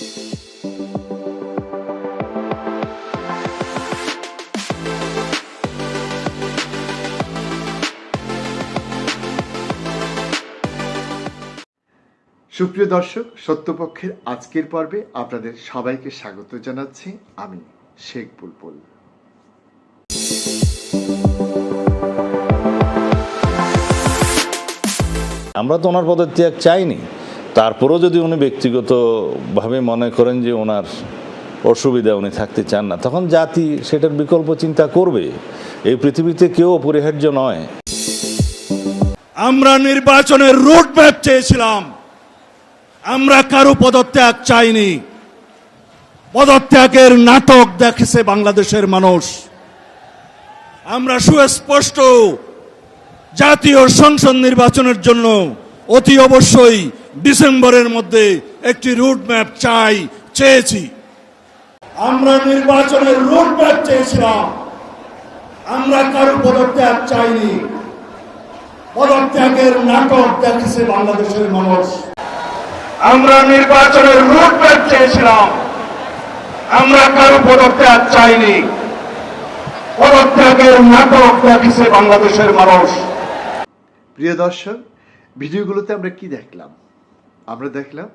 সুপ্রিয় দর্শক, সত্যপক্ষের আজকের পর্বে আপনাদের সবাইকে স্বাগত জানাচ্ছি আমি শেখ বুলবুল। আমরা তো ওনার পদত্যাগ চাইনি। তারপরেও যদি উনি ব্যক্তিগতভাবে মনে করেন যে ওনার অসুবিধা উনি থাকতে চান না, তখন জাতি সেটার বিকল্প চিন্তা করবে। এই পৃথিবীতে কেউ অপরিহার্য নয়। আমরা নির্বাচনের রুট ম্যাপ চেয়েছিলাম। আমরা কারও পদত্যাগ চাইনি। পদত্যাগের নাটক দেখেছে বাংলাদেশের মানুষ। আমরা সুস্পষ্ট জাতীয় সংসদ নির্বাচনের জন্য অতি অবশ্যই ডিসেম্বরের মধ্যে একটি রুট ম্যাপ চাই, চেয়েছি। আমরা নির্বাচনের রুট ম্যাপ চেয়েছিলাম। আমরা কারও পদত্যাগ চাইনি। পদত্যাগের নাটক দেখেছে বাংলাদেশের মানুষ। আমরা নির্বাচনের রুট ম্যাপ চেয়েছিলাম। আমরা কারও পদত্যাগ চাইনি। পদত্যাগের নাটক দেখেছে বাংলাদেশের মানুষ। প্রিয় দর্শক, ভিডিওগুলোতে আমরা কি দেখলাম? আমরা দেখলাম,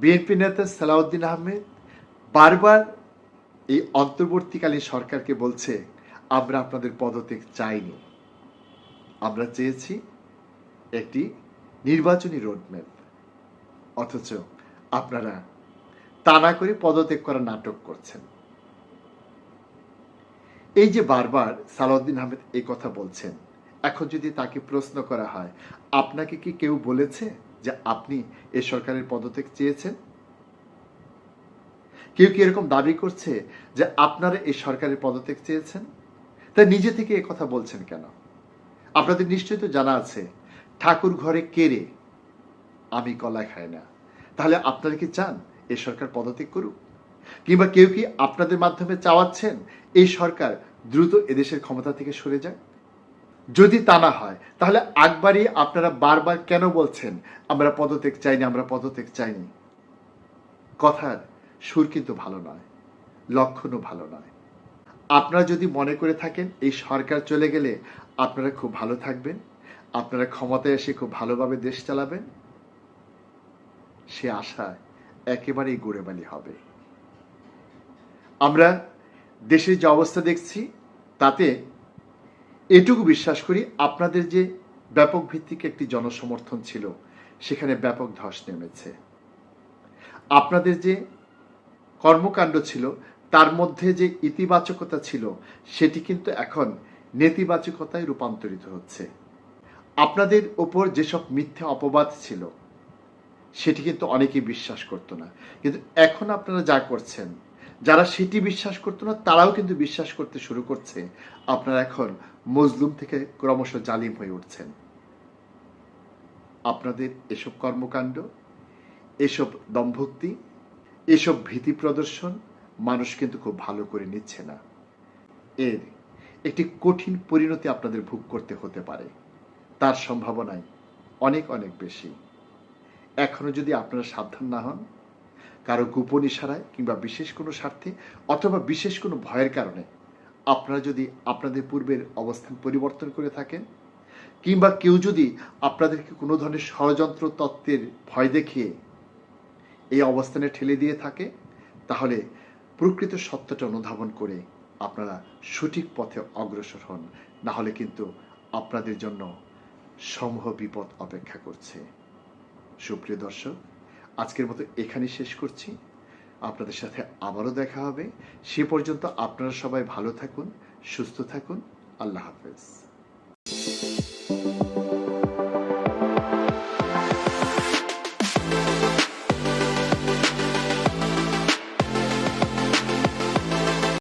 বিএনপি নেতা সালাউদ্দিন আহমেদ বারবার এই অন্তর্বর্তীকালীন সরকারকে বলছে, আমরা আপনাদের পদত্যাগ চাইনি। আমরা চেয়েছি একটি নির্বাচনী রোডম্যাপ। অথচ আপনারা তা না করে পদত্যাগ করার নাটক করছেন। এই যে বারবার সালাউদ্দিন আহমেদ এই কথা বলছেন, এখন যদি তাকে প্রশ্ন করা হয়, আপনাকে কি কেউ বলেছে? যে আপনি এ সরকারের পদত্যাগ চেয়েছেন? কেউ কি এরকম দাবি করছে যে আপনারা এই সরকারের পদত্যাগ চেয়েছেন? তাই নিজে থেকে এ কথা বলছেন কেন? আপনাদের নিশ্চয়ই তো জানা আছে, ঠাকুর ঘরে কেড়ে আমি কলা খাই না। তাহলে আপনারা কি চান এ সরকার পদত্যাগ করুক? কিংবা কেউ কি আপনাদের মাধ্যমে চাওয়াচ্ছেন এই সরকার দ্রুত এদেশের ক্ষমতা থেকে সরে যায় যদি তা না হয়, তাহলে আকবারই আপনারা বারবার কেন বলছেন, আমরা পদত্যাগ চাইনি, আমরা পদত্যাগ চাইনি? কথার সুর কিন্তু ভালো নয়, লক্ষণও ভালো নয়। আপনারা যদি মনে করে থাকেন, এই সরকার চলে গেলে আপনারা খুব ভালো থাকবেন, আপনারা ক্ষমতায় এসে খুব ভালোভাবে দেশ চালাবেন, সে আশায় একেবারেই গুড়েবালি হবে। আমরা দেশের যে অবস্থা দেখছি, তাতে এটুকু বিশ্বাস করি, আপনাদের যে ব্যাপক ভিত্তিক একটি জনসমর্থন ছিল, সেখানে ব্যাপক ধস নেমেছে। আপনাদের যে কর্মকাণ্ড ছিল, তার মধ্যে যে ইতিবাচকতা ছিল, সেটি কিন্তু এখন নেতিবাচকতায় রূপান্তরিত হচ্ছে। আপনাদের ওপর যেসব মিথ্যে অপবাদ ছিল, সেটি কিন্তু অনেকেই বিশ্বাস করতো না। কিন্তু এখন আপনারা যা করছেন যারা সেটি বিশ্বাস করতো না, তারাও কিন্তু বিশ্বাস করতে শুরু করছে। আপনারা এখন মজলুম থেকে ক্রমশ জালিম হয়ে উঠছেন। আপনাদের এসব কর্মকাণ্ড, এসব দম্ভক্তি, এসব ভীতি প্রদর্শন মানুষ কিন্তু খুব ভালো করে নিচ্ছে না। এর একটি কঠিন পরিণতি আপনাদের ভোগ করতে হতে পারে। তার সম্ভাবনাই অনেক অনেক বেশি। এখনও যদি আপনারা সাবধান না হন কারও গোপন ইশারায় কিংবা বিশেষ কোনো স্বার্থে অথবা বিশেষ কোনো ভয়ের কারণে আপনারা যদি আপনাদের পূর্বের অবস্থান পরিবর্তন করে থাকেন, কিংবা কেউ যদি আপনাদেরকে কোনো ধরনের ষড়যন্ত্র তত্ত্বের ভয় দেখিয়ে এই অবস্থানে ঠেলে দিয়ে থাকে, তাহলে প্রকৃত সত্যটা অনুধাবন করে আপনারা সঠিক পথে অগ্রসর হন। না হলে কিন্তু আপনাদের জন্য সমূহ বিপদ অপেক্ষা করছে। সুপ্রিয় দর্শক আজকের মতো এখানে শেষ করছি। আপনাদের সাথে আবারও দেখা হবে। সে পর্যন্ত আপনারা সবাই ভালো থাকুন, সুস্থ থাকুন। আল্লাহ হাফেজ।